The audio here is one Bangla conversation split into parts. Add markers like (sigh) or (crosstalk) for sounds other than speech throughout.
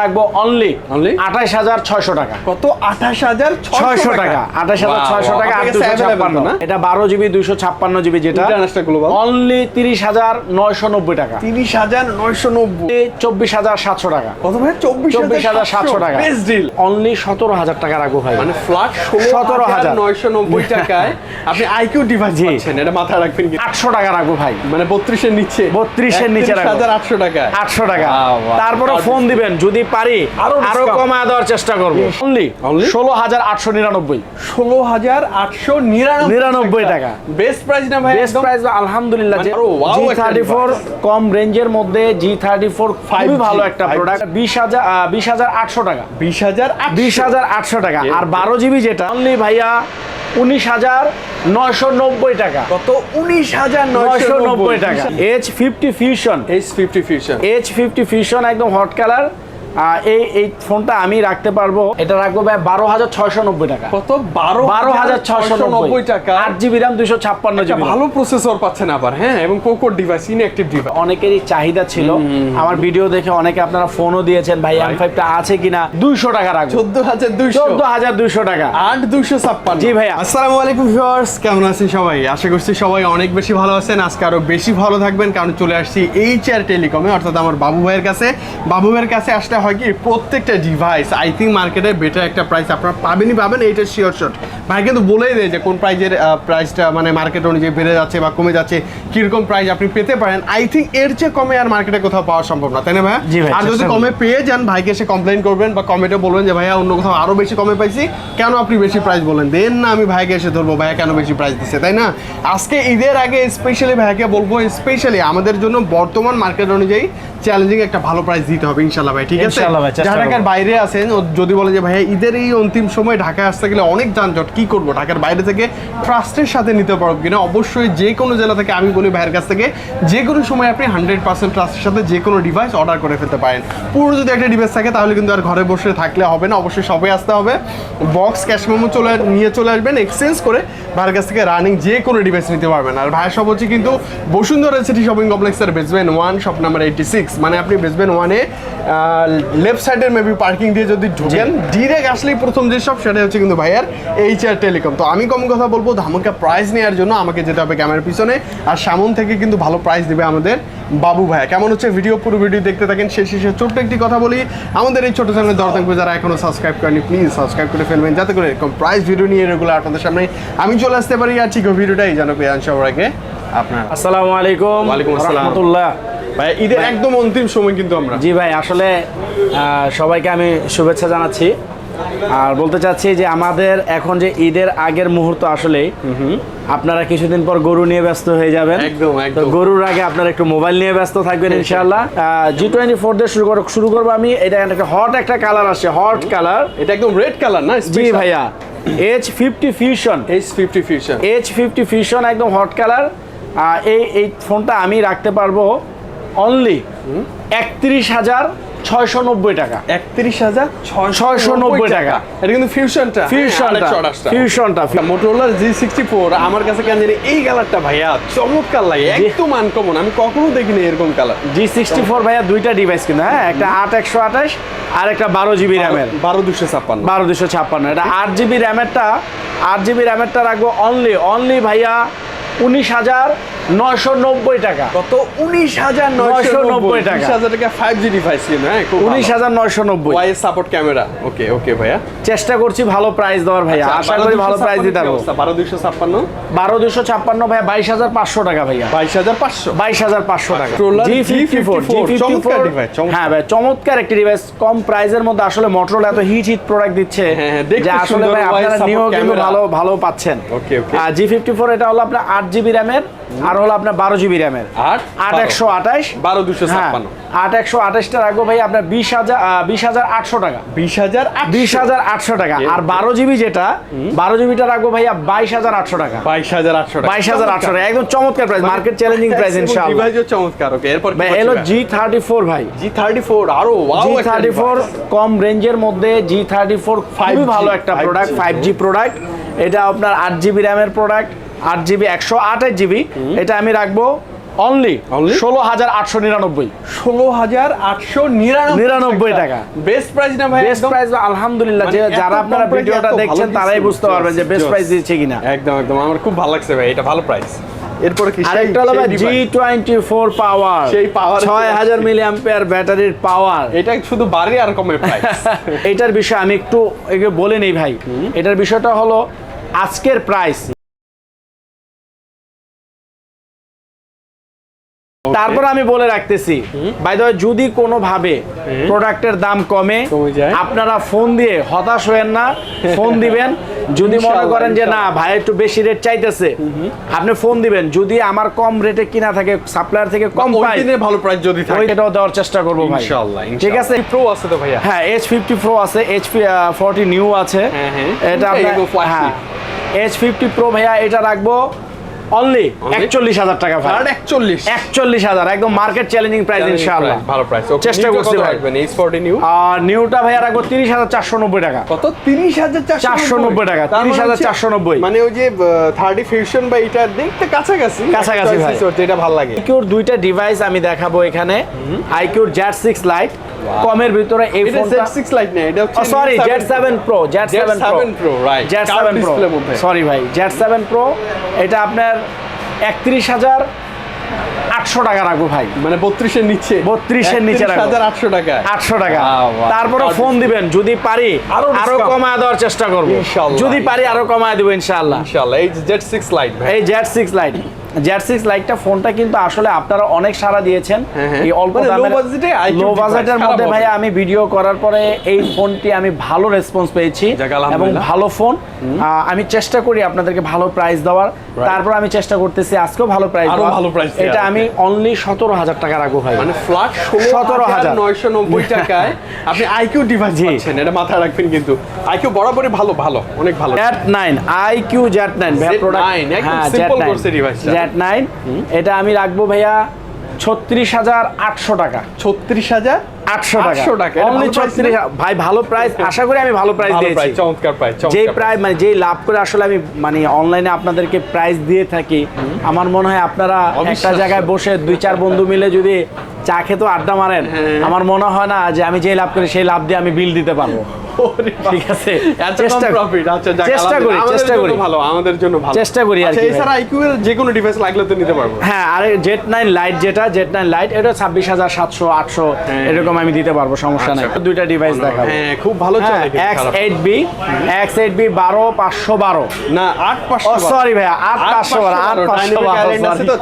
রাখব অনলি Only? আঠাশ হাজার ছয়শো টাকা। কত? আঠাশ হাজার ছয়শো টাকা? আঠাশ হাজার ছয়শো টাকা না এটা বারো জিবি দুইশো ছাপ্পান্ন জিবি যেটা অনলি তিরিশ হাজার নয়শো নব্বই টাকা। তিরিশ হাজার নয়শো নব্বই। চব্বিশ হাজার সাতশো টাকা। কত ভাই? চব্বিশ চব্বিশ হাজার সাতশো টাকা। বেস্ট ডিল অনলি সতেরো হাজার টাকা রাখব ভাই। মানে ফ্ল্যাট 17,000 হাজার নয়শো নব্বই টাকায় আপনি আইকিউ ডিভাইস। পাচ্ছেন এটা মাথায় রাখবেন আটশো টাকা রাখব ভাই। মানে বত্রিশের নিচে। 32 এর নিচে রাখব। হাজার আটশো টাকায়। আটশো টাকা। তারপরে ফোন দিবেন যদি পারি আরও। কমায় দেওয়ার চেষ্টা করব। অনলি? ষোলো হাজার আটশো নিরানব্বই। ষোলো হাজার আটশো নিরানব্বই টাকা। বেস্ট প্রাইস না ভাই? বেস্ট প্রাইস আলহামদুলিল্লাহ জি থার্টি ফোর কম রেঞ্জের মধ্যে জি থার্টি ফোর খুবই ভালো একটা প্রোডাক্ট বিশ হাজার বিশ হাজার আটশো টাকা। বিশ হাজার বিশ হাজার আটশো টাকা। আর বারো জিবি যেটা অনলি ভাইয়া উনিশ হাজার নয়শো নব্বই টাকা। কত? উনিশ হাজার নয়শো নব্বই। টাকা। H fifty fusion H fifty fusion H fifty fusion একদম হট কালার এই এই ফোনটা আমি রাখতে পারব। এটা রাখব ভাই বারো হাজার ছয়শো নব্বই টাকা। কত? বারো বারো হাজার ছয়শো নব্বই। টাকা? আট জিবি র্যাম দুশো ছাপ্পান্ন জিবি ভালো প্রসেসর পাচ্ছেন আবার হ্যাঁ? এবং পোকোর ডিভাইস ইনঅ্যাক্টিভ ডিভাইস অনেকেরই চাহিদা ছিল। আমার ভিডিও দেখে অনেকে আপনারা ফোনও দিয়েছেন ভাই এম ফাইভটা আছে কিনা দুইশো টাকা রাখব। চোদ্দ হাজার দুইশো। চোদ্দ হাজার দুইশো টাকা। আট দুশো ছাপ্পান্ন। জি ভাইয়া। আসসালামু আলাইকুম ভিউয়ার্স। কেমন আছেন সবাই? আশা করছি সবাই অনেক বেশি ভালো আছেন। আজকে আরও বেশি ভালো থাকবেন কারণ চলে আসছি এইচ আর টেলিকমে অর্থাৎ আমার বাবু ভাইয়ের কাছে। বাবু ভাইয়ের কাছে আসলে হয় কি প্রত্যেকটা ডিভাইস আই থিঙ্ক মার্কেটে বেটার একটা প্রাইস আপনারা পাবেনই পাবেন এইটা শিওর শট ভাই কিন্তু বলেই দেয় যে কোন প্রাইজের প্রাইসটা মানে মার্কেট অনুযায়ী বেড়ে যাচ্ছে বা কমে যাচ্ছে কীরকম প্রাইস আপনি পেতে পারেন। আই থিঙ্ক এর চেয়ে কমে আর মার্কেটে কোথাও পাওয়া সম্ভব না তাই না ভাই? আর যদি কমে পেয়ে যান ভাইকে এসে কমপ্লেন করবেন বা কমেন্টে বলবেন যে ভাইয়া অন্য কোথাও আরও বেশি কমে পাইছি কেন আপনি বেশি প্রাইস বলেন? দেন না আমি ভাইকে এসে ধরবো ভাইয়া কেন বেশি প্রাইস দিচ্ছে তাই না? আজকে ঈদের আগে স্পেশালি ভাইকে বলব স্পেশালি আমাদের জন্য বর্তমান মার্কেট অনুযায়ী চ্যালেঞ্জিং একটা ভালো প্রাইস দিতে হবে ইনশাল্লাহ ভাই ঠিক আছে? ঢাকার বাইরে আছেন যদি বলে যে ভাইয়া ঈদের এই অন্তিম সময় ঢাকায় আসতে গেলে অনেক যানজট কি করব? ঢাকার বাইরে থেকে ট্রাস্টের সাথে নিতে পারব কিনা? অবশ্যই যে কোনো জেলা থেকে আমি বলি ভাইয়ের কাছ থেকে যে কোনো সময় আপনি হান্ড্রেড পার্সেন্ট ট্রাস্টের সাথে যে কোনো ডিভাইস অর্ডার করে ফেলতে পারেন। পুরো যদি একটা ডিভাইস থাকে তাহলে কিন্তু আর ঘরে বসে থাকলে হবে না অবশ্যই সবে আসতে হবে। বক্স ক্যাশ মেমো চলে নিয়ে চলে আসবেন এক্সচেঞ্জ করে ভাইয়ের কাছ থেকে রানিং যে কোনো ডিভাইস নিতে পারবেন। আর ভাইয়ের সব হচ্ছে কিন্তু বসুন্ধরা সিটি শপিং কমপ্লেক্সের বেসবেন one shop number eighty six মানে আপনি বেসবেন ওয়ানে লেফট সাইডের মেবি পার্কিং দিয়ে যদি ঢুকেন ডিরেক্ট আসলেই প্রথম যে সব সেটা হচ্ছে কিন্তু ভাইয়ার এইচ আর টেলিকম তো আমি কম কথা বলব ধামাকা প্রাইস নেওয়ার জন্য আমাকে যেতে হবে ক্যামেরার পিছনে আর সামন থেকে কিন্তু ভালো প্রাইস দেবে আমাদের বাবু ভাইয়া। কেমন হচ্ছে ভিডিও পুরো ভিডিও দেখতে থাকেন। শেষ শেষে ছোট্ট একটি কথা বলি আমাদের এই ছোট চ্যানেলের দর্শককে যারা এখনও সাবস্ক্রাইব করেনি প্লিজ সাবস্ক্রাইব করে ফেলবেন যাতে করে এরকম প্রাইস ভিডিও নিয়ে রেগুলার আপনাদের সামনে আমি চলে আসতে পারি। আর ঠিক ভিডিওটাই জানো পেয়ে আগে আপনার। আসসালামু আলাইকুম। ওয়ালাইকুম আসসালাম। ভাই ঈদের একদম অন্তিম সময় কিন্তু আমরা। জি ভাই আসলে সবাইকে আমি শুভেচ্ছা জানাচ্ছি। আর বলতে চাচ্ছি যে আমাদের এখন যে ঈদের আগের মুহূর্ত আসলে আপনারা কিছুদিন পর গরু নিয়ে ব্যস্ত হয়ে যাবেন। একদম, একদম। গরুর আগে আপনারা একটু মোবাইল নিয়ে ব্যস্ত থাকবেন ইনশাআল্লাহ। জি টোয়েন্টি ফোর দিয়ে শুরু করো শুরু করব আমি। এটা একটা হট একটা কালার আসছে হট কালার এটা একদম রেড কালার না? জি ভাইয়া। H fifty fusion H fifty fusion H fifty fusion একদম হট কালার এই এই ফোনটা আমি রাখতে পারব। অনলি একত্রিশ হাজার ছয়শো নব্বই টাকা। একত্রিশ হাজার ছয়শো নব্বই টাকা। এটা কিন্তু ফিউশনটা ফিউশনটা ফিউশনটা মোটরোলার জি সিক্সটি ফোর আমার কাছে কেন জানি এই কালারটা ভাইয়া চমৎকার লাগে একদম আনকমন আমি কখনো দেখিনি এরকম কালার জি সিক্সটি ফোর ভাইয়া দুইটা ডিভাইস কিন্তু হ্যাঁ একটা আট একশো আঠাশ আর একটা বারো জিবি র্যামের বারো দুশো ছাপ্পান্ন। বারো দুশো ছাপ্পান্ন। এটা আট জিবি র্যামেরটা আট জিবি র্যামেরটা রাখব অনলি অনলি ভাইয়া উনিশ হাজার নয়শো নব্বই টাকা। কত? উনিশ হাজার 990 টাকা। উনিশ হাজার টাকা ফাইভ জি ডিভাইস হ্যাঁ? উনিশ হাজার নয়শো নব্বই। সাপোর্ট ক্যামেরা ওকে ওকে ভাইয়া। চেষ্টা করছি ভালো প্রাইস দেওয়ার ভাইয়া। আশা করি ভালো প্রাইস দিতে পারব। বারো দুশো ছাপ্পান্ন? বারো দুশো ছাপ্পান্ন ভাইয়া বাইশ হাজার পাঁচশো টাকা ভাইয়া। বাইশ হাজার পাঁচশো? বাইশ হাজার পাঁচশো টাকা। জি ফিফটি ফোর জি ফিফটি চমৎকার ফোর হ্যাঁ ভাই চমৎকার একটি ডিভাইস কম প্রাইসের মধ্যে আসলে মোটরোলা এত হিট হিট প্রোডাক্ট দিচ্ছে। হ্যাঁ, হ্যাঁ, যে আসলে ভাই আপনারা নিয়েও কিন্তু ভালো ভালো পাচ্ছেন। Okay. আর জি ফিফটি ফোর এটা হলো আপনার আট জিবি র্যামের আর হলো আপনার বারো জিবি র্যামের। আট, আট একশো আঠাশ। বারো দুশো হ্যাঁ ছাপ্পান্ন। আট একশো আঠাশটা রাখব ভাই আপনার বিশ হাজার বিশ হাজার আটশো টাকা। বিশ হাজার বিশ হাজার আটশো টাকা। আর বারো জিবি যেটা বারো জিবিটা রাখব ভাইয়া বাইশ হাজার আটশো টাকা। বাইশ হাজার আটশো বাইশ হাজার আটশো টাকা। একদম চমৎকার প্রাইস মার্কেট চ্যালেঞ্জিং প্রাইস ইনশাআল্লাহ। ডিভাইসও চমৎকার ওকে এরপর ভাই এলো জি থার্টি ফোর ভাই। জি থার্টি ফোর আরও জি থার্টি ফোর কম রেঞ্জের মধ্যে জি থার্টি ফোর খুবই ভালো একটা প্রোডাক্ট ফাইভ জি প্রোডাক্ট এটা আপনার আট জিবি র্যামের প্রোডাক্ট আট জিবি একশো আঠাশ জিবি। এটা আমি রাখব অনলি? ষোলো হাজার আটশো নিরানব্বই। ষোলো হাজার আটশো নিরানব্বই টাকা। বেস্ট প্রাইস না ভাই? বেস্ট প্রাইস আলহামদুলিল্লাহ যে মানে যারা আপনারা ভিডিওটা দেখছেন তারাই বুঝতে পারবেন যে বেস্ট প্রাইস দিচ্ছে কিনা। একদম একদম। আমার খুব ভালো লাগছে ভাই এটা ভালো প্রাইস এরপরে কি? আরেকটা হলো জি টোয়েন্টি ফোর পাওয়ার সেই ছয় হাজার। মিলি ব্যাটারির পাওয়ার এটা শুধু বাড়ি আর কমে (laughs) প্রাইস এটার বিষয়ে আমি একটু একে বলে নেই ভাই। এটার বিষয়টা হলো আজকের প্রাইস তারপর আমি বলে রাখতেছি বাই দ্য যদি কোনোভাবে প্রোডাক্টের দাম কমে আপনারা ফোন দিয়ে হতাশ হয়েন না ফোন (laughs) দিবেন। যদি মনে করেন যে না ভাই একটু বেশি রেট চাইতেছে আপনি ফোন দিবেন। যদি আমার কম রেটে কিনা থাকে সাপ্লায়ার থেকে কম পাই ভালো প্রাইস যদি থাকে। ওইটাও দেওয়ার চেষ্টা করব ভাই। ইনশাআল্লাহ ঠিক আছে? প্রো আছে তো ভাইয়া? হ্যাঁ এইচ ফিফটি প্রো আছে এইচ ফোরটি নিউ আছে। হ্যাঁ, হ্যাঁ। এটা আপনার হ্যাঁ। এইচ ফিফটি প্রো ভাইয়া এটা রাখব। Only Only? একচল্লিশ হাজার টাকা ভাই আর একচল্লিশ? একচল্লিশ হাজার একদম মার্কেট চ্যালেঞ্জিং প্রাইস ইনশাআল্লাহ। ভালো প্রাইস চেষ্টা করছি ভাই। রাখবেন? নিউ আর নিউটা ভাইয়া রাখব তিরিশ হাজার চারশো নব্বই টাকা। কত? তিরিশ হাজার 490 টাকা, 30,490 মানে ওই যে থার্টি ফিউশন বা এটা দেখতে কাছাকাছি। কাছাকাছি ভাই। এটা ভালো লাগে। আইকিউর দুইটা ডিভাইস আমি দেখাবো এখানে। আইকিউর জেড সিক্স লাইট কমের ভিতরে এই ফোনটা Z6 লাইট না এটা হচ্ছে sorry Note Z seven pro Z seven Z7 Pro, Z Curved seven pro display এর মধ্যে। সরি ভাই জেড সেভেন প্রো এটা আপনার একত্রিশ হাজার আটশো টাকা রাখব ভাই। মানে বত্রিশের নিচে। 32 এর নিচে। হাজার আটশো টাকা। আটশো টাকা. তারপরে ফোন দিবেন যদি পারি আরও আরও কমায় দেওয়ার চেষ্টা করব। ইনশাআল্লাহ। যদি পারি আরও কমায় দেবো ইনশাআল্লাহ ইনশাআল্লাহ এই জেড সিক্স লাইট ভাই। এই Z six light Z six লাইটটা ফোনটা কিন্তু আসলে আপনারা অনেক সারা দিয়েছেন। হ্যাঁ, হ্যাঁ। এই অল্প মানে লো বাজেটের মধ্যে ভাই আমি ভিডিও করার পরে এই ফোনটি আমি ভালো রেসপন্স পেয়েছি এবং ভালো ফোন আমি চেষ্টা করি আপনাদেরকে ভালো প্রাইস দেওয়ার। তারপর আমি চেষ্টা করতেছি আজকেও ভালো প্রাইস ভালো দেওয়ার, এটা আমি অনলি সতেরো হাজার টাকা রাখব ভাই মানে ফ্ল্যাট 17,000 হাজার নয়শো নব্বই (laughs) টাকায় আপনি আইকিউ ডিভাইস পাচ্ছেন এটা মাথায় রাখবেন কিন্তু। আইকিউ বরাবরই ভালো ভালো অনেক ভালো। Z nine I Q Z nine Z9, product একদম জেট করছে device টা। জেট নাইন এটা আমি রাখব ভাইয়া ছত্রিশ হাজার আটশো টাকা। ছত্রিশ হাজার আটশো টাকা। 800 টাকা, এটা অনলি ছত্রিশ ভাই ভালো প্রাইস আশা করি আমি ভালো প্রাইস দিয়েছি। চমৎকার প্রাইস যেই প্রাইস মানে যেই লাভ করে আসলে আমি মানে অনলাইনে আপনাদেরকে প্রাইস দিয়ে থাকি আমার মনে হয় আপনারা একটা জায়গায় বসে দুই চার বন্ধু মিলে যদি চা খেতে আড্ডা মারেন হ্যাঁ। আমার মনে হয় না যে আমি যেই লাভ করি সেই লাভ দিয়ে আমি বিল দিতে পারব। ঠিক আছে। চেষ্টা প্রফিট আচ্ছা চেষ্টা করি চেষ্টা করি। ভালো আমাদের জন্য ভালো। চেষ্টা করি আর আচ্ছা এছাড়া আইকিউ এর যে কোনো ডিভাইস লাগলে তো নিতে পারব। হ্যাঁ আরে জেট নাইন লাইট যেটা জেট নাইন লাইট এটা ছাব্বিশ হাজার সাতশো আটশো এরকম আমি দিতে পারব সমস্যা নাই। আচ্ছা। দুইটা ডিভাইস দেখাবো। হ্যাঁ খুব ভালো চলে X eight B X eight B বারো পাঁচশো বারো। না আট পাঁচশো সরি ভাইয়া আট পাঁচশো বারো আট পাঁচশো বারো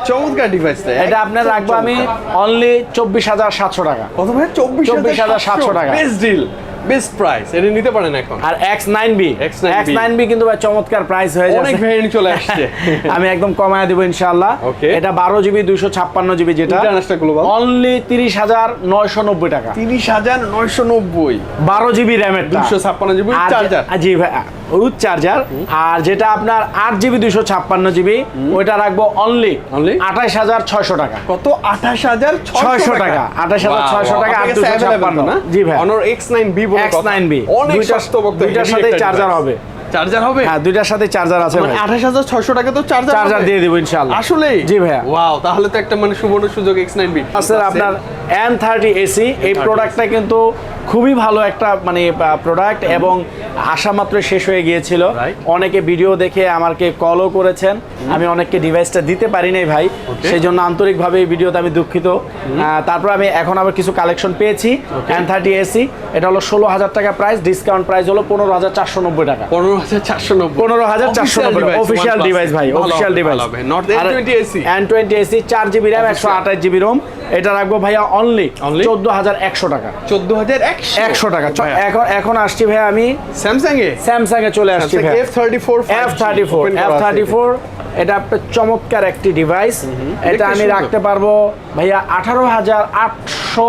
চমৎকার ডিভাইসটা এটা আপনার রাখব আমি অনলি চব্বিশ হাজার সাতশো টাকা। কত ভাই? চব্বিশ 24,700 টাকা। Best deal best price. এটা নিতে পারেন এখন। আর X nine B X nine B কিন্তু ভাই চমৎকার প্রাইস হয়ে অনেক ভ্যারিয়েন্ট চলে আসছে। (laughs) আমি একদম কমায় দেবো ইনশাআল্লাহ। এটা বারো জিবি দুইশো ছাপ্পান্ন জিবি যেটা। অনলি তিরিশ হাজার নয়শো নব্বই টাকা। তিরিশ হাজার নয়শো নব্বই। বারো জিবি র্যামের দুশো ছাপ্পান্ন জিবি চার্জার জি ভাই উইথ চার্জার আর যেটা আপনার আট জিবি দুইশো ছাপ্পান্ন জিবি ওইটা রাখব অনলি Only? আঠাশ হাজার ছয়শো টাকা। কত? আঠাশ হাজার 600 টাকা, 28,600 টাকা, 856 জি ভাই। Honor X nine B X9B অনেক দুইটা- দুইটার সাথে চার্জার হবে। চার্জার হবে? হ্যাঁ দুইটার সাথে চার্জার আছে মানে ভাই। আঠাশ হাজার ছয়শো টাকা তো চার্জার চার্জার দিয়ে দেবো ইনশাআল্লাহ। আসলে জি ভাইয়া। ওয়াও তাহলে তো একটা মানে সুবর্ণ সুযোগ এক্স নাইন বি স্যার আপনার এন থার্টি এসি এই প্রোডাক্টটা কিন্তু খুবই ভালো একটা মানে প্রোডাক্ট এবং আসা মাত্র শেষ হয়ে গিয়েছিল। অনেকে ভিডিও দেখে আমাকে কলও করেছেন। আমি অনেককে ডিভাইসটা দিতে পারি নাই ভাই। সেই জন্য আন্তরিকভাবে এই ভিডিওতে আমি দুঃখিত। তারপর আমি এখন আবার কিছু কালেকশন পেয়েছি। এন থার্টি এসি এটা হলো ষোলো হাজার টাকা প্রাইস ডিসকাউন্ট প্রাইস হলো পনেরো হাজার চারশো নব্বই টাকা। পনেরো হাজার চারশো নব্বই। পনেরো হাজার চারশো নব্বই অফিসিয়াল ডিভাইস ভাই official device N twenty SE চার জিবি র্যাম একশো আঠাশ জিবি রোম এটা রাখব ভাইয়া অনলি? চোদ্দ হাজার একশো টাকা। চোদ্দ হাজার একশো টাকা। এখন এখন আসছি ভাই আমি স্যামসাং এ স্যামসাং এ চলে আসছি ভাই F thirty four F thirty four F thirty four এটা আপনার চমৎকার একটি ডিভাইস এটা আমি রাখতে পারব ভাইয়া আঠারো হাজার আটশো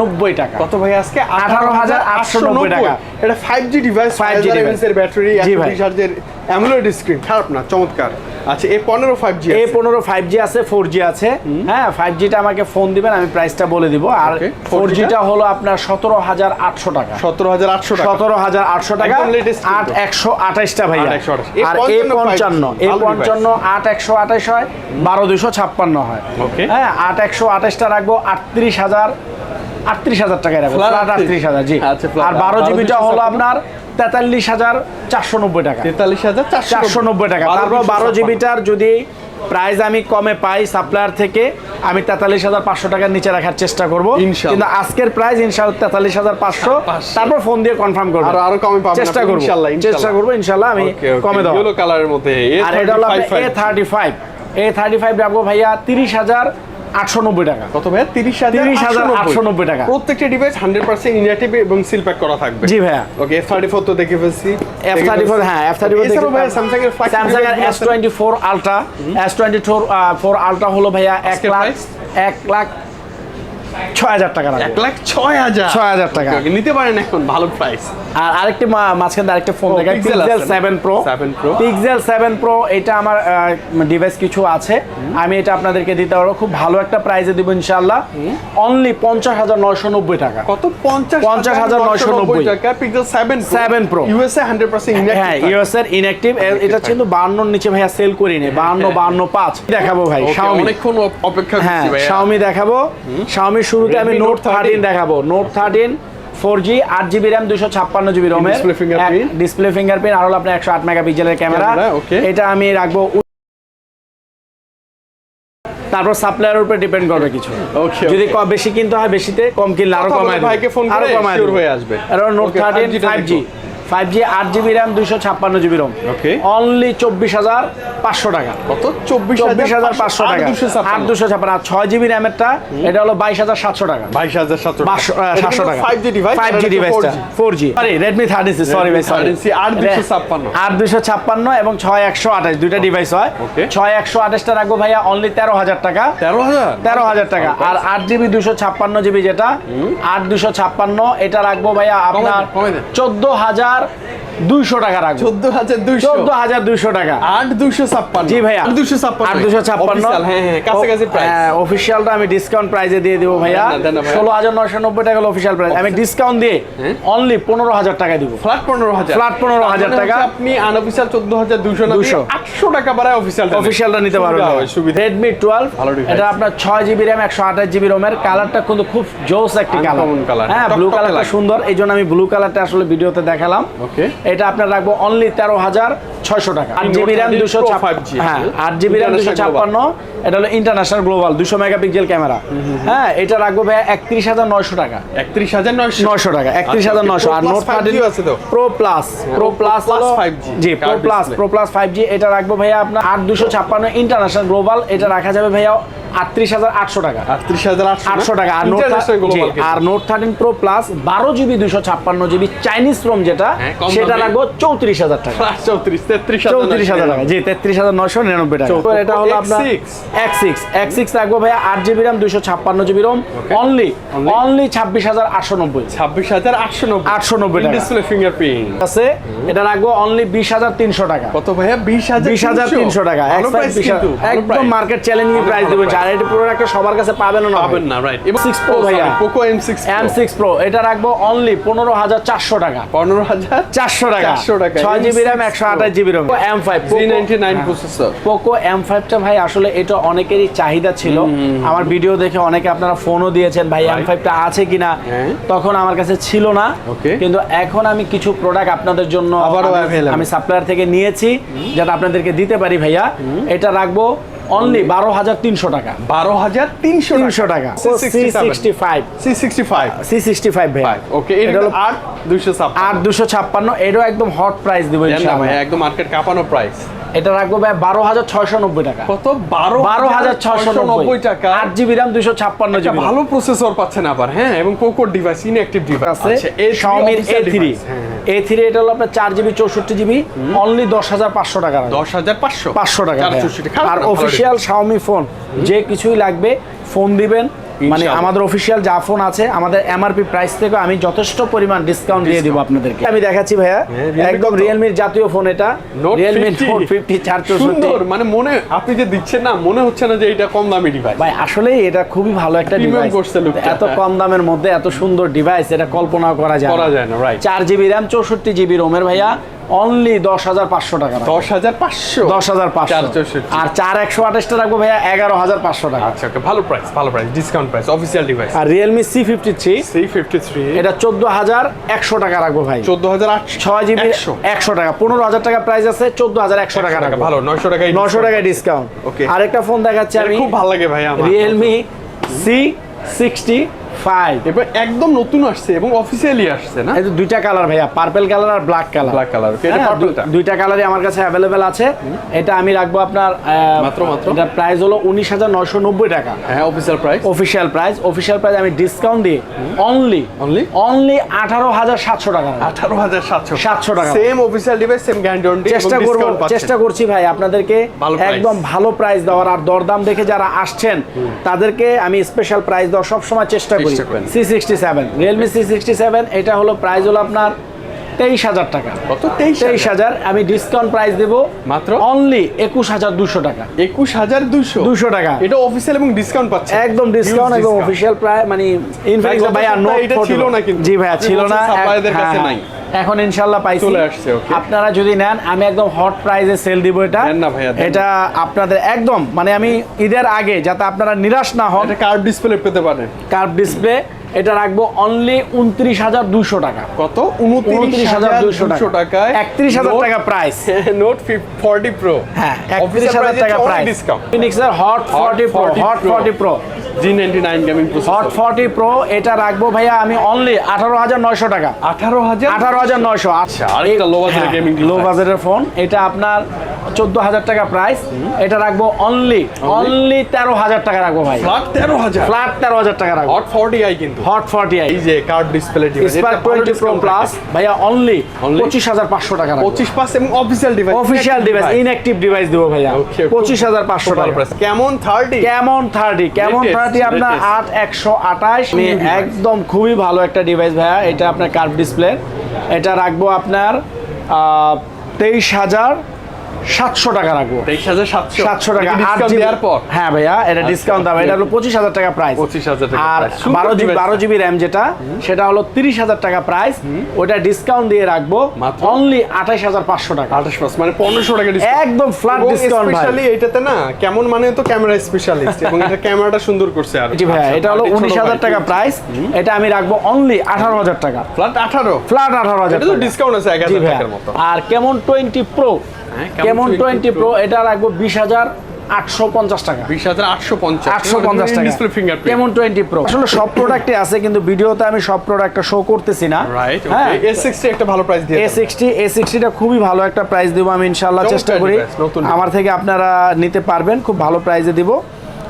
নব্বই টাকা। কত ভাই আজকে? 18,890 টাকা। এটা five G device five G. এর ব্যাটারি জি ভাই। অ্যামুলেট স্ক্রিন খারাপ না চমৎকার। আচ্ছা এ পনেরো ফাইভ জি এ পনেরো ফাইভ জি আছে ফোর জি আছে। হ্যাঁ ফাইভ জিটা আমাকে ফোন দিবেন আমি প্রাইসটা বলে দিব। আর ফোর জিটা হলো আপনার সতেরো হাজার আটশো টাকা। সতেরো হাজার আটশো সতেরো হাজার আটশো টাকা আট একশো আঠাইশটা ভাইয়া। আর এ এ 55 পঞ্চান্ন এ পঞ্চান্ন আট একশো আঠাইশ হয় বারো দুশো ছাপ্পান্ন হয়। হ্যাঁ আট একশো আঠাইশটা রাখব আটত্রিশ হাজার আটত্রিশ হাজার টাকায় রাখব। আটত্রিশ। হাজার জি। আচ্ছা, আর বারো 12 জিবিটা হলো আপনার তেতাল্লিশ হাজার চারশো নব্বই টাকা। তেতাল্লিশ হাজার চারশো নব্বই। টাকা। তারপর বারো জিবিটার যদি প্রাইস আমি কমে পাই সাপ্লায়ার থেকে আমি তেতাল্লিশ হাজার পাঁচশো টাকার নিচে রাখার চেষ্টা করব। কিন্তু আজকের প্রাইস ইনশাল্লাহ তেতাল্লিশ হাজার পাঁচশো। 500 তারপর ফোন দিয়ে কনফার্ম করব। আরো- আরও কমে পাবেন চেষ্টা করব। চেষ্টা করব ইনশাল্লাহ আমি কমে দেবো। ইয়েলো কালারের মধ্যে আর এটা হলো A thirty five A thirty five রাখব ভাইয়া তিরিশ হাজার আটশো নব্বই টাকা। কত ভাইয়া? তিরিশ হাজার 30,890 টাকা। প্রত্যেকটা ডিভাইস হান্ড্রেড পার্সেন্ট ইন্ডিয়াটিভ এবং সিল প্যাক করা থাকবে। জি ভাইয়া। ওকে এফ থার্টি ফোর তো দেখে ফেলছি। এফ থার্টি ফোর হ্যাঁ এফ থার্টি ফোর স্যামসাং এর স্যামসাং এর S twenty four ultra S twenty four four ultra হলো ভাইয়া এক লাখ এক লাখ ছয় হাজার টাকা এক লাখ ছয় হাজার। 6,000 টাকা। Okay, okay, নিতে পারেন এখন ভালো প্রাইস আর আরেকটি মাঝখানে আরেকটা ফোন ও, পিক্সেল আছে না? Seven pro pixel seven pro এটা আমার ডিভাইস কিছু আছে। আমি এটা আপনাদেরকে দিতে পারব। খুব ভালো একটা প্রাইজে দিব ইনশাল্লাহ অনলি পঞ্চাশ হাজার নয়শো নব্বই টাকা। কত? পঞ্চাশ 50,990 টাকা। Pixel seven 7 Pro। USA hundred percent হ্যাঁ ইনঅ্যাক্টিভ এটা কিন্তু বাহান্নর নিচে ভাইয়া সেল করি নি বাহান্ন বাহান্ন পাঁচ। দেখাবো ভাই শাওমি অনেকক্ষণ অপেক্ষা হ্যাঁ করছি ভাইয়া। শাওমি শাওমির শুরুতে আমি নোট থার্টিন দেখাবো। নোট থার্টিন ফোর জি আট জিবি র্যাম দুশো ছাপ্পান্ন জিবি রোমের ডিসপ্লে ফিঙ্গারপ্রিন্ট আর হলো আপনার একশো আট মেগাপিক্সেলের ক্যামেরা। এটা আমি রাখব তারপর সাপ্লায়ার উপরে ডিপেন্ড করবে কিছু। যদি বেশি কিনতে হয় বেশিতে কম কিনলে আরও কমায় phone আরও কমায় হয়ে আসবে। Note thirteen five G. Five G আট জিবি র্যাম দুশো ছাপ্পান্ন জিবি রোম Okay। অনলি চব্বিশ হাজার পাঁচশো টাকা কত চব্বিশ চব্বিশ হাজার পাঁচশো টাকা আট দুশো ছাপ্পান্ন আর ছয় জিবি র্যামেরটা এটা হলো বাইশ হাজার সাতশো টাকা বাইশ হাজার সাতশো সাতশো টাকা five G device five G ডিভাইসটা four G sorry Redmi six sorry ভাই সরি 13C, আট দুশো ছাপ্পান্ন। আট দুশো ছাপ্পান্ন এবং ছয় একশো আঠাশ দুইটা ডিভাইস হয় ছয় একশো আঠাশটা রাখব ভাইয়া অনলি তেরো হাজার টাকা তেরো হাজার তেরো হাজার টাকা আর আট জিবি দুশো ছাপ্পান্ন জিবি যেটা আট দুশো ছাপ্পান্ন এটা রাখব ভাইয়া আপনার চোদ্দ হাজার stuff. দুইশো টাকা রাখব। চোদ্দ হাজার দুইশো। চোদ্দ হাজার দুইশো টাকা। আট দুশো ছাপ্পান্ন। জি ভাইয়া। আট দুশো ছাপ্পান্ন। আট দুশো ছাপ্পান্ন। হ্যাঁ হ্যাঁ কাছাকাছি প্রাইস অফিসিয়ালটা আমি ডিসকাউন্ট প্রাইজে দিয়ে দিব ভাইয়া। ষোলো হাজার নয়শো নব্বই টাকা অফিসিয়াল প্রাইস আমি ডিসকাউন্ট দিয়ে হ্যাঁ। অনলি পনেরো হাজার টাকা দিব। ফ্ল্যাট পনেরো হাজার। Flat 15,000 টাকা। আপনি আনঅফিসিয়াল চোদ্দ হাজার দুশো 200 আটশো টাকা বাড়ায় অফিসিয়াল অফিসিয়ালটা নিতে পারবেন সুবিধা রেডমি টুয়েলভ এটা আপনার ছয় জিবি র্যাম একশো আঠাশ জিবি রোমের কালারটা কিন্তু খুব জোস একটি কালার হ্যাঁ ব্লু কালারটা সুন্দর। এই জন্য আমি ব্লু কালারটা আসলে ভিডিওতে দেখালাম। Okay। এটা আপনার রাখব অনলি তেরো হাজার ছয়শো টাকা। আট জিবি র্যাম দুশো Pro ছাপ্পান্ন 5G, হ্যাঁ আট জিবি র্যাম দুশো ছাপ্পান্ন এটা হলো ইন্টারন্যাশনাল গ্লোবাল দুশো মেগাপিক্সেল ক্যামেরা হ্যাঁ এটা রাখব ভাই একত্রিশ হাজার নয়শো টাকা। একত্রিশ হাজার নয়শো। নয়শো টাকা একত্রিশ হাজার নয়শো। আর নোট থার্টিন আছে তো? Pro plus pro plus 5G G pro plus pro plus five G এটা রাখব ভাইয়া আপনার আট দুশো ছাপ্পান্ন ইন্টারন্যাশনাল গ্লোবাল এটা রাখা যাবে ভাইয়া আটত্রিশ হাজার আটশো টাকা। আটত্রিশ হাজার আটশো টাকা। আর নোট। আর নোট থার্টিন প্রো প্লাস বারো জিবি দুশো ছাপ্পান্ন জিবি চাইনিজ রোম যেটা হ্যাঁ, সেটা। রাখব চৌত্রিশ হাজার টাকা। চৌত্রিশ তেত্রিশ চৌত্রিশ হাজার টাকা। জি তেত্রিশ হাজার নয়শো নিরানব্বই টাকা। এটা হলো আপনার X6 x six x six রাখব ভাইয়া আট জিবি র্যাম দুশো ছাপ্পান্ন জিবি রোম অনলি অনলি ছাব্বিশ হাজার আটশো নব্বই। ছাব্বিশ হাজার আটশো নব্বই। 890 টাকা। ডিসপ্লে ফিঙ্গারপ্রিন্ট আছে? এটা রাখব অনলি বিশ হাজার তিনশো টাকা। কত ভাইয়া? বিশ হাজার বিশ হাজার তিনশো টাকা। ভালো X5 প্রাইস বিশ হাজার- কিন্তু ভালো একদম মার্কেট চ্যালেঞ্জিং প্রাইস price। আর এটা পুরো একটা সবার কাছে পাবেন না পাবেন না রাইট এবং Six Pro ভাইয়া। পোকো প্রো এটা রাখব অনলি পনেরো হাজার চারশো টাকা। পনেরো হাজার চারশো টাকা। 400 টাকা। ছয় জিবি র্যাম M6 একশো আঠাশ GB RAM M five three ninety nine processor Poco ফাইভটা ভাই আসলে এটা অনেকেরই চাহিদা ছিল। আমার ভিডিও দেখে অনেকে আপনারা ফোনও দিয়েছেন ভাই এম ফাইভটা আছে কিনা? হ্যাঁ। তখন আমার কাছে ছিল না. কিন্তু এখন আমি কিছু প্রোডাক্ট আপনাদের জন্য আমি- আমি সাপ্লায়ার থেকে নিয়েছি যাতে আপনাদেরকে দিতে পারি ভাইয়া। এটা রাখব অনলি বারো হাজার তিনশো টাকা। বারো হাজার তিনশো তিনশো টাকা। C sixty five C sixty five C sixty five okay এটা হলো আট দুইশো আট দুশো ছাপ্পান্ন এটাও একদম হট প্রাইস দিব একদম মার্কেট কাঁপানো প্রাইস এটা রাখব ভাই বারো হাজার ছয়শো নব্বই টাকা। কত? বারো বারো হাজার ছয়শো নব্বই। টাকা। আট জিবি র্যাম দুশো ছাপ্পান্ন একটা জিবি ভালো প্রসেসর পাচ্ছেন আবার হ্যাঁ? এবং পোকোর ডিভাইস ইনঅ্যাক্টিভ ডিভাইস আছে। Xiaomi A3 A3 এটা হলো আপনার চার জিবি চৌষট্টি জিবি। অনলি দশ হাজার পাঁচশো টাকা দশ হাজার পাঁচশো। পাঁচশো টাকা খারাপ আর অফিসিয়াল Xiaomi ফোন যে কিছুই লাগবে ফোন দিবেন। মানে আমাদের অফিসিয়াল যা ফোন আছে আমাদের এমআরপি প্রাইস থেকে আমি যথেষ্ট পরিমাণ ডিসকাউন্ট দিয়ে দিব আপনাদেরকে। আমি দেখাচ্ছি ভাইয়া। হ্যাঁ, একদম? রিয়েলমির জাতীয় ফোন এটা। রিয়েলমি 50 নোট ফিফটি চার চৌষট্টি সুন্দর মানে মনে আপনি যে দিচ্ছেন না মনে হচ্ছে না যে এটা কম দামি ডিভাইস ভাই আসলে এটা খুবই ভালো একটা ডিভাইস এত কম দামের মধ্যে এত সুন্দর ডিভাইস এটা কল্পনাও করা যায় করা যায় না, right. চার জিবি র্যাম চৌষট্টি জিবি রোমের ভাইয়া। অনলি দশ হাজার পাঁচশো টাকা দশ হাজার পাঁচশো? দশ হাজার পাঁচশো। আর চার একশো আঠাশটা রাখব ভাইয়া এগারো হাজার পাঁচশো টাকা। আচ্ছা ওকে ভালো প্রাইস ভালো price discount price official device আর Realme C fifty three C fifty three এটা চোদ্দ হাজার একশো টাকা রাখব ভাই। চোদ্দ হাজার ছয় জিবি একশো। টাকা পনেরো হাজার টাকা প্রাইস আছে চোদ্দ হাজার একশো টাকা টাকা রাখব। ভালো নয়শো টাকায় নশো টাকায় ডিসকাউন্ট Okay. আরেকটা ফোন দেখাচ্ছি আমি। খুব ভালো লাগে ভাই রিয়েলমি সি সিক্সটি ফাইভ এবার একদম নতুন আসছে এবং অফিসিয়ালি আসছে না? এই দুইটা কালার ভাইয়া পার্পল কালার আর ব্ল্যাক কালার purple টা? দুইটা কালারই আমার কাছে অ্যাভেলেবেল আছে। এটা আমি রাখব আপনার মাত্র, মাত্র? প্রাইস হলো উনিশ হাজার নয়শো নব্বই টাকা। হ্যাঁ official price official price official price আমি ডিসকাউন্ট দিয়ে অনলি Only? অনলি আঠারো হাজার সাতশো টাকা। আঠারো হাজার সাতশো। 700 টাকা। Same official device same guarantee চেষ্টা করব চেষ্টা করছি ভাই আপনাদেরকে একদম ভালো প্রাইস দেওয়ার। আর দরদাম দেখে যারা আসছেন তাদেরকে আমি স্পেশাল প্রাইস দেওয়ার সবসময় চেষ্টা করি। C sixty seven Realme C sixty seven এটা হলো প্রাইস হলো আপনার তেইশ হাজার টাকা। কত? তেইশ হাজার? আমি ডিসকাউন্ট প্রাইস দেবো। মাত্র? অনলি একুশ হাজার দুশো টাকা। একুশ হাজার দুশো? দুশো টাকা। এটা অফিসিয়াল এবং ডিসকাউন্ট পাচ্ছে। একদম ডিসকাউন্ট একদম অফিসিয়াল প্রায় মানে ইনফ্যাক্ট ভাইয়া এটা ছিল না কিন্তু। জি ভাইয়া ছিল না। বলছেন হ্যাঁ, কাছে হ্যাঁ। নাই। এখন ইনশাল্লাহ পাইছি। চলে আসছে, আপনারা যদি নেন আমি একদম হট প্রাইজে সেল দিব এটা। এটা আপনাদের একদম মানে আমি ঈদের আগে যাতে আপনারা নিরাশ না হন। কার্ড ডিসপ্লে পেতে পারেন। কার্ভ ডিসপ্লে এটা রাখব অনলি উনত্রিশ হাজার দুশো টাকা। কত? উনত্রিশ হাজার দুশো টাকায়। একত্রিশ হাজার টাকা প্রাইস নোট ফর্টি প্রো হ্যাঁ একত্রিশ হাজার টাকা price discount ফিনিক্সের hot forty pro hot forty pro G ninety nine gaming hot forty pro এটা রাখব ভাইয়া আমি অনলি আঠারো হাজার নয়শো টাকা। আঠারো হাজার? আঠারো হাজার নয়শো। আচ্ছা আরেকটা low budget gaming লো। বাজেটের ফোন এটা আপনার চোদ্দ হাজার টাকা প্রাইস এটা রাখব অনলি অনলি তেরো হাজার টাকা রাখব ভাই ফ্ল্যাট তেরো হাজার? ফ্ল্যাট তেরো হাজার টাকা রাখব। হট ফর্টি আই কিন্তু। হট ফর্টি আই এই যে card display spark twenty pro plus ভাইয়া অনলি Only? পঁচিশ হাজার পাঁচশো টাকা রাখব। পঁচিশ পাস এবং official device official device inactive device দেবো ভাইয়া। Okay, পঁচিশ হাজার পাঁচশো টাকা। কেমন থার্টি কেমন থার্টি কেমন Latest, থার্টি আপনার latest. আট একশো আঠাশ। device। একদম খুবই ভালো একটা ডিভাইস ভাইয়া। এটা আপনার কার্ভ ডিসপ্লে এটা রাখব আপনার তেইশ হাজার সাতশো টাকা রাখব। তেইশ হাজার সাতশো। টাকা। আট দেওয়ার পর? হ্যাঁ ভাইয়া এটা ডিসকাউন্ট দেওয়া এটা হলো পঁচিশ হাজার টাকা প্রাইস 25,000 টাকা আর বারো জিবি বারো জিবি র্যাম যেটা সেটা হলো তিরিশ হাজার টাকা প্রাইস ওটা ডিসকাউন্ট দিয়ে রাখব। অনলি আঠাশ হাজার পাঁচশো টাকা। আঠাশ মানে পনেরোশো টাকা একদম ফ্ল্যাট ডিসকাউন্ট ভাই। স্পেশালি এটাতে না কেমন মানে তো ক্যামেরা স্পেশালিস্ট এবং এটা ক্যামেরাটা সুন্দর করছে আর। জি ভাইয়া এটা হলো উনিশ হাজার টাকা প্রাইস এটা আমি রাখব অনলি আঠারো হাজার টাকা। ফ্ল্যাট আঠারো? ফ্ল্যাট আঠারো হাজার ডিসকাউন্ট আছে এক হাজার টাকার মতো। আর Camon twenty pro Camon twenty pro এটা রাখব বিশ হাজার আটশো পঞ্চাশ টাকা। বিশ হাজার আটশো পঞ্চাশ আটশো পঞ্চাশ টাকা। কেমন টোয়েন্টি প্রো? আসলে সব প্রোডাক্টে আছে কিন্তু ভিডিওতে আমি সব প্রোডাক্টটা শো করতেছি না। হ্যাঁ? এ সিক্সটি একটা ভালো প্রাইস দিয়ে এ সিক্সটি এ সিক্সটিটা খুবই ভালো একটা প্রাইস দেবো আমি ইনশাল্লাহ চেষ্টা করি। নতুন। আমার থেকে আপনারা নিতে পারবেন খুব ভালো প্রাইসে দিব।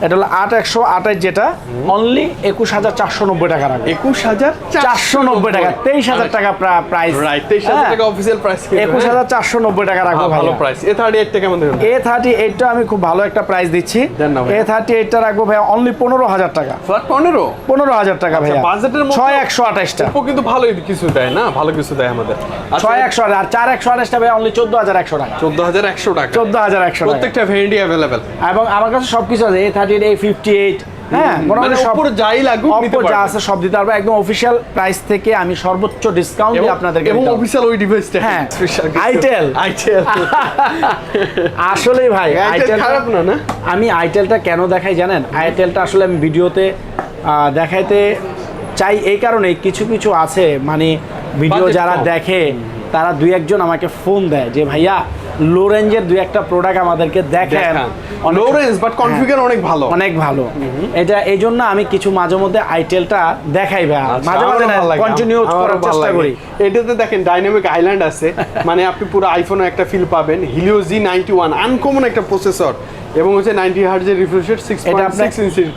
এটা হলো আট একশো আঠাশ যেটা। অনলি একুশ হাজার চারশো নব্বই টাকা রাখবে একুশ হাজার চারশো নব্বই টাকা তেইশ হাজার টাকা প্রাইস তেইশ হাজার টাকা অফিসিয়াল প্রাইস একুশ হাজার চারশো নব্বই টাকা রাখব ভালো। ভালো প্রাইস এ থার্টি এইটটা কেমন এ থার্টি এইটটা আমি খুব ভালো একটা প্রাইস দিচ্ছি। ভাই। এ থার্টি এইটটা রাখব ভাই অনলি পনেরো হাজার টাকা। ফ্ল্যাট পনেরো? পনেরো হাজার টাকা ভাইয়া। বাজেটের মধ্যে- ছয় একশো আঠাশটা কিন্তু ভালো কিছু দেয় না ভালো কিছু দেয় আমাদের। আচ্ছা, ছয় একশো আর চার একশো আঠাশটা ভাই অনলি চোদ্দ হাজার একশো টাকা। চোদ্দ হাজার একশো টাকা। চোদ্দ হাজার একশো প্রত্যেকটা ভেরিয়েন্টি অ্যাভেলেবেল এবং আমার কাছে সবকিছু আছে A thirty A fifty eight হ্যাঁ মোটামুটি সব ওপর যাই লাগুক নিতে যা আছে সব দিতে পারব। একদম অফিসিয়াল প্রাইস থেকে আমি সর্বোচ্চ ডিসকাউন্ট দিয়ে আপনাদেরকে এবং অফিসিয়াল ওই ডিভাইসটা হ্যাঁ, স্পেশাল আইটেল (laughs) আসলেই ভাই আইটেল আইটেলটা- খারাপ না না? আমি আইটেলটা কেন দেখাই জানেন? আইটেলটা আসলে আমি ভিডিওতে আহ, দেখাইতে চাই এই কারণে কিছু কিছু আছে মানে ভিডিও যারা। দেখে তারা দুই একজন আমাকে ফোন দেয় যে ভাইয়া লো রেঞ্জের দুই একটা প্রোডাক্ট আমাদেরকে দেখেন। লো রেঞ্জ বাট কনফিগার অনেক ভালো। অনেক ভালো। এটা এই জন্য আমি কিছু মাঝে মধ্যে আইটেলটা দেখাই ভাইয়া আচ্ছা, মাঝে মাঝে কন্টিনিউ করার চেষ্টা করি। এটাতে দেখেন ডাইনামিক আইল্যান্ড আছে। (laughs) মানে আপনি পুরো আইফোনে একটা ফিল পাবেন। Helio G ninety one uncommon একটা প্রসেসর এবং হচ্ছে ninety হার্জের refresh rate six point six ইঞ্চির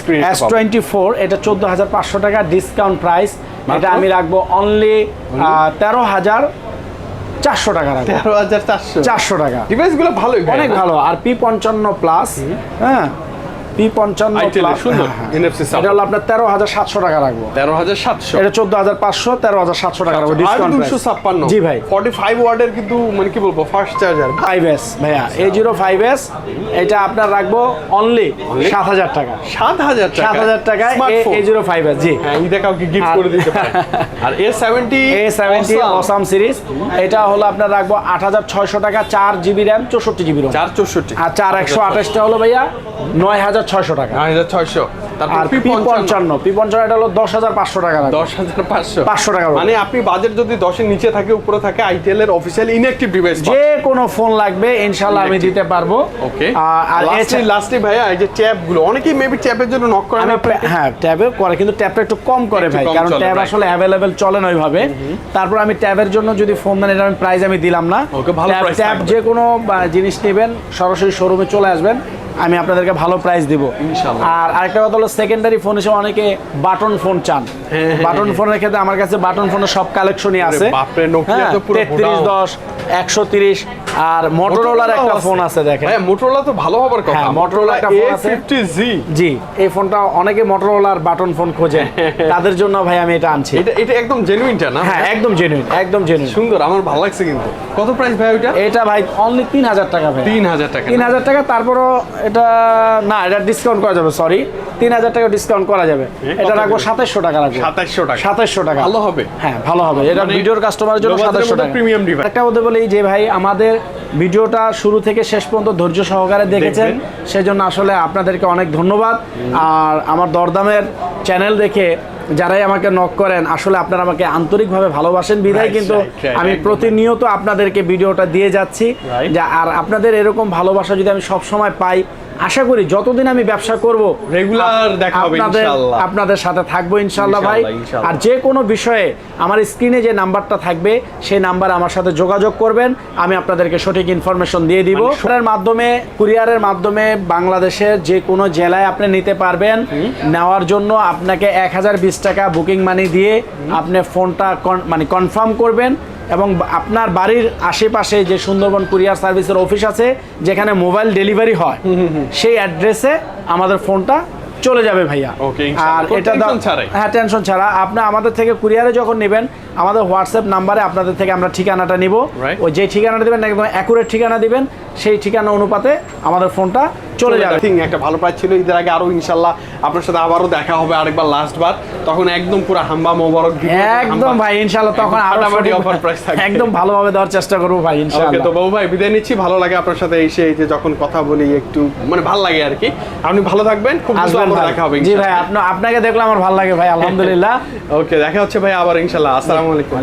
স্ক্রিন এস টোয়েন্টি ফোর এটা চোদ্দ হাজার পাঁচশো টাকা ডিসকাউন্ট প্রাইস এটা আমি রাখব অনলি তেরো হাজার চারশো টাকা রাখব। তেরো হাজার চারশো। চারশো টাকা। ডিভাইসগুলো ভালোই অনেক? ভালো। আর পি পঞ্চান্ন প্লাস হ্যাঁ? পঞ্চান্ন সুন্দর। এনএফসি এটা হলো আপনার তেরো হাজার সাতশো টাকা রাখব। তেরো হাজার সাতশো। এটা চোদ্দ হাজার পাঁচশো তেরো হাজার সাতশো টাকা রাখব ডিসকাউন্ট দুশো ছাপ্পান্ন জি ভাই। ফর্টি ফাইভ ওয়ার্ডের কিন্তু মানে কি বলব ফার্স্ট চার্জার ফাইভ এস ভাইয়া। এ জিরো ফাইভ এস এটা আপনার রাখব অনলি সাত হাজার টাকা। সাত হাজার সাত হাজার Smartphone। A zero five S G. হ্যাঁ কাউকে গিফট করে দিতে আর A seventy A seventy awesome series এটা হলো আপনার রাখব আট হাজার ছয়শো টাকা চার জিবি র্যাম চৌষট্টি জিবি রোম চার চৌষট্টি। আর চার একশো আঠাশটা হলো ভাইয়া নয় হাজার ছয়শো টাকা। নয় হাজার ছয়শো। তারপর আর পি পঞ্চান্ন। পি পঞ্চান্ন এটা হলো দশ হাজার পাঁচশো টাকা দশ হাজার পাঁচশো। 500 টাকা মানে আপনি বাজেট যদি দশের নিচে থাকে উপরে থাকে এর অফিসিয়াল ইনঅ্যাক্টিভ ডিভাইস যে কোনো ফোন লাগবে ইনশাল্লাহ আমি দিতে পারব। ওকে আর লাস্টে এছাড়া- লাস্টে ভাইয়া এই যে ট্যাবগুলো অনেকেই মেবি ট্যাবের জন্য নক করে না হ্যাঁ ট্যাবে করে কিন্তু ট্যাবটা একটু কম করে ভাই কারণ ট্যাব আসলে অ্যাভেলেবেল চলে না ওইভাবে। তারপর আমি ট্যাবের জন্য যদি ফোন দেন এটা আমি প্রাইস আমি দিলাম না। ট্যাব যে কোনো জিনিস নেবেন সরাসরি শোরুমে চলে আসবেন। আমি আপনাদেরকে ভালো প্রাইস দিব। আর আরেকটা কথা হলো সেকেন্ডারি ফোন হিসেবে অনেকে বাটন ফোন চান। হ্যাঁ, বাটন ফোনের ক্ষেত্রে আমার কাছে বাটন ফোনের সব কালেকশনই আছে। হ্যাঁ, তেত্রিশ দশ একশো তিরিশ আর মোটরোলার একটা ফোন আছে দেখেন। ভাইয়া মোটরোলা তো ভালো হবার কথা। হ্যাঁ, Motorola একটা ফোন আছে। A50Z জি। এই ফোনটা অনেকে মোটরোলার বাটন ফোন খোঁজে। (laughs) তাদের জন্য ভাই আমি এটা আনছি। এটা এটা একদম জেনুইনটা না? হ্যাঁ একদম জেনুইন একদম জেনুইন সুন্দর আমার ভালো লাগছে কিন্তু। কত প্রাইস ভাই ওইটা? এটা ভাই অনলি তিন হাজার টাকা ভাই। তিন হাজার টাকা তিন হাজার টাকা তারপরও এটা না এটা ডিসকাউন্ট করা যাবে সরি তিন হাজার টাকা ডিসকাউন্ট করা যাবে। হ্যাঁ, এটা রাখব সাতাশশো টাকা রাখব। সাতাশশো টাকা। সাতাশশো টাকা। ভালো হবে। হ্যাঁ ভালো হবে। এটা মানে ভিডিওর কাস্টমারের জন্য সাতাশশো টাকা। premium device। একটা বলতে বলি যে ভাই আমাদের ভিডিওটা শুরু থেকে শেষ পর্যন্ত ধৈর্য সহকারে দেখেছেন। সেজন্য আসলে আপনাদেরকে অনেক ধন্যবাদ। আর আমার দরদামের চ্যানেল দেখে যারাই আমাকে নক করেন আসলে আপনারা আমাকে আন্তরিকভাবে ভালোবাসেন। বিধায় কিন্তু আমি প্রতিনিয়ত আপনাদেরকে ভিডিওটা দিয়ে যাচ্ছি। যা আর আপনাদের এরকম ভালোবাসা যদি আমি সব সময় পাই আশা করি যতদিন আমি ব্যবসা করব রেগুলার দেখা হবে ইনশাআল্লাহ। আপনাদের সাথে থাকব ইনশাআল্লাহ ভাই। আর যে কোনো বিষয়ে আমার স্ক্রিনে যে নাম্বারটা থাকবে সেই নাম্বার আমার সাথে যোগাযোগ করবেন। আমি আপনাদেরকে সঠিক ইনফরমেশন দিয়ে দিব। মানে কুরিয়ারের মাধ্যমে কুরিয়ারের মাধ্যমে বাংলাদেশের যে কোনো জেলায় আপনি নিতে পারবেন। নেওয়ার জন্য আপনাকে এক হাজার বিশ টাকা বুকিং মানি দিয়ে আপনি ফোনটা মানে কনফার্ম করবেন। এবং আপনার বাড়ির আশেপাশে যে সুন্দরবন কুরিয়ার সার্ভিসের অফিস আছে যেখানে মোবাইল ডেলিভারি হয় সেই অ্যাড্রেসে আমাদের ফোনটা চলে যাবে ভাইয়া। আর এটা। হ্যাঁ টেনশন ছাড়া। আপনি আমাদের থেকে কুরিয়ারে যখন নেবেন আমাদের হোয়াটসঅ্যাপ নাম্বারে আপনাদের থেকে আমরা ঠিকানাটা নিব। ও ওই যে ঠিকানাটা দেবেন একদম অ্যাকুরেট ঠিকানা দিবেন। সেই ঠিকানা অনুপাতে আমাদের ফোনটা চলে যাবে। Think একটা ভালো প্রাইস ছিল ঈদের আগে আরও ইনশাল্লাহ আপনার সাথে আবারও দেখা হবে আরেকবার লাস্ট বার। তখন একদম পুরো হাম্বা মোবারক একদম ভাই ইনশাল্লাহ তখন ফাটাফাটি সঠিক- offer থাকবে। একদম ভালোভাবে দেওয়ার চেষ্টা করব ভাই ইনশাল্লাহ। তো বাবু ভাই বিদায় নিচ্ছি। ভালো লাগে আপনার সাথে এসে এই যে যখন কথা বলি একটু মানে ভালো লাগে আর কি। আপনি ভালো থাকবেন খুব দেখা হবে জি ভাই আপনা- আপনাকে দেখলে আমার ভালো লাগে ভাই আলহামদুলিল্লাহ। (laughs) ওকে দেখা হচ্ছে ভাই আবার ইনশাল্লাহ। আসসালামু আলাইকুম।